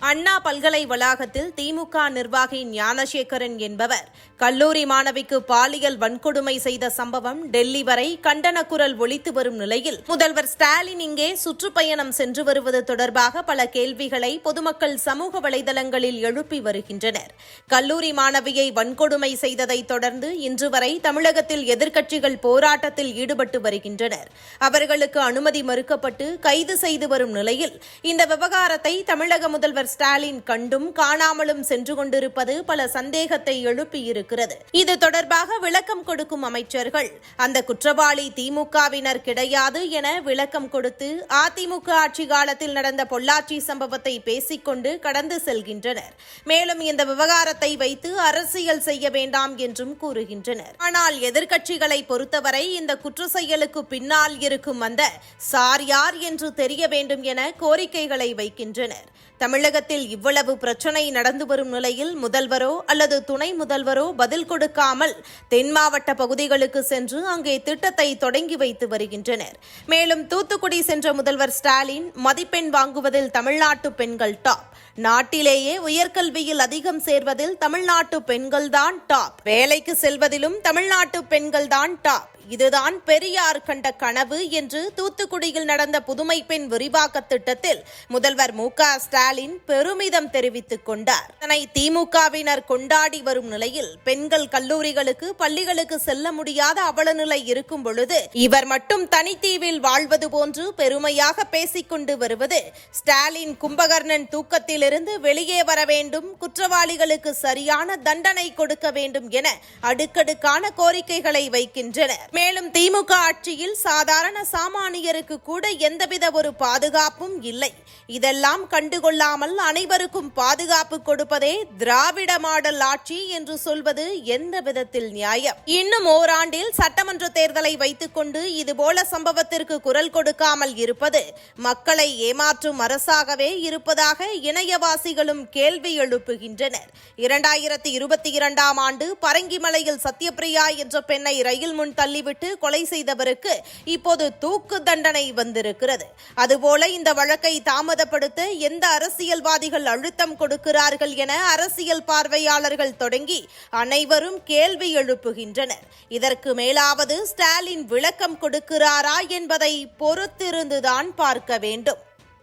அண்ணா பல்கலை வளாகத்தில் திமுக நிர்வாகி ஞானசேகரன் என்பவர். கல்லூரி மாணவிக்கு பாலியல் வன்கொடுமை செய்த சம்பவம் டெல்லி வரை கண்டன குரல் வரும் நிலையில் முதல்வர் ஸ்டாலின் இங்கே சுற்றுப்பயணம் சென்று வருவது தொடர்பாக பல கேள்விகளை பொதுமக்கள் சமூக வலைதளங்களில் எழுப்பி வருகின்றனர். கல்லூரி மாணவியை வன்கொடுமை செய்ததைத் தொடர்ந்து இன்று வரை தமிழகத்தில் எதிர்க்கட்சிகள் போராட்டத்தில் ஈடுபட்டு வருகின்றனர். அவர்களுக்கு அனுமதி மறுக்கப்பட்டு கைது செய்து வரும் நிலையில் இந்த விவகாரத்தை தமிழக முதல்வர் ஸ்டாலின் கண்டும் காணாமலும் சென்று கொண்டிருப்பது பல சந்தேகத்தை எழுப்பியிருக்கிறது. இது தொடர்பாக விளக்கம் கொடுக்கும் அமைச்சர்கள் அந்த குற்றவாளி திமுகவினர் கிடையாது என விளக்கம் கொடுத்து அதிமுக ஆட்சி காலத்தில் நடந்த பொள்ளாச்சி சம்பவத்தை பேசிக்கொண்டு கடந்து செல்கின்றனர். மேலும் இந்த விவகாரத்தை வைத்து அரசியல் செய்ய வேண்டாம் என்றும் கூறுகின்றனர். ஆனால் எதிர்க்கட்சிகளை பொறுத்தவரை இந்த குற்ற செயலுக்கு பின்னால் இருக்கும் அந்த சார் யார் என்று தெரிய வேண்டும் என கோரிக்கைகளை வைக்கின்றனர். தமிழக தமிழகத்தில் இவ்வளவு பிரச்சனை நடந்து வரும் நிலையில் முதல்வரோ அல்லது துணை முதல்வரோ பதில் கொடுக்காமல் தென் மாவட்ட பகுதிகளுக்கு சென்று அங்கே திட்டத்தை தொடங்கி வைத்து வருகின்றனர். மேலும் தூத்துக்குடி சென்ற முதல்வர் ஸ்டாலின் மதிப்பெண் வாங்குவதில் தமிழ்நாட்டு பெண்கள் டாப் நாட்டிலேயே உயர்கல்வியில் அதிகம் சேர்வதில் தமிழ்நாட்டு பெண்கள்தான் டாப் வேலைக்கு செல்வதிலும் தமிழ்நாட்டு பெண்கள்தான் டாப் இதுதான் பெரியார் கண்ட கனவு என்று தூத்துக்குடியில் நடந்த புதுமை பெண் விரிவாக்க திட்டத்தில் முதல்வர் மு க ஸ்டாலின் பெருமிதம் தெரிவித்துக் கொண்டார். இதனை திமுகவினர் கொண்டாடி வரும் நிலையில் பெண்கள் கல்லூரிகளுக்கு பள்ளிகளுக்கு செல்ல முடியாத அவலநிலை இருக்கும் பொழுது இவர் மட்டும் தனித்தீவில் வாழ்வது போன்று பெருமையாக பேசிக்கொண்டு வருவது ஸ்டாலின் கும்பகர்ணன் தூக்கத்திலிருந்து வெளியே வர வேண்டும் குற்றவாளிகளுக்கு சரியான தண்டனை கொடுக்க வேண்டும் என அடுக்கடுக்கான கோரிக்கைகளை வைக்கின்றனர். மேலும் திமுக ஆட்சியில் சாதாரண சாமானியருக்கு கூட எந்தவித ஒரு பாதுகாப்பும் இல்லை. இதெல்லாம் கண்டுகொள்ளாமல் அனைவருக்கும் பாதுகாப்பு கொடுப்பதே திராவிட மாடல் ஆட்சி என்று சொல்வது எந்த விதத்தில் நியாயம்? இன்னும் ஓராண்டில் சட்டமன்ற தேர்தலை வைத்துக்கொண்டு இதுபோல சம்பவத்திற்கு குரல் கொடுக்காமல் இருப்பது மக்களை ஏமாற்றும் அரசாகவே இருப்பதாக இணையவாசிகளும் கேள்வி எழுப்புகின்றனர். இரண்டாயிரத்தி இருபத்தி இரண்டாம் ஆண்டு பரங்கிமலையில் சத்யபிரியா என்ற பெண்ணை ரயில் முன் தள்ளி தள்ளிவிட்டு கொலை செய்தவருக்கு இப்போது தூக்கு தண்டனை வந்திருக்கிறது. அதுபோல இந்த வழக்கை தாமதப்படுத்த எந்த அரசியல்வாதிகள் அழுத்தம் கொடுக்கிறார்கள் என அரசியல் பார்வையாளர்கள் தொடங்கி அனைவரும் கேள்வி எழுப்புகின்றனர். இதற்கு மேலாவது ஸ்டாலின் விளக்கம் கொடுக்கிறாரா என்பதை பொறுத்திருந்துதான் பார்க்க வேண்டும்.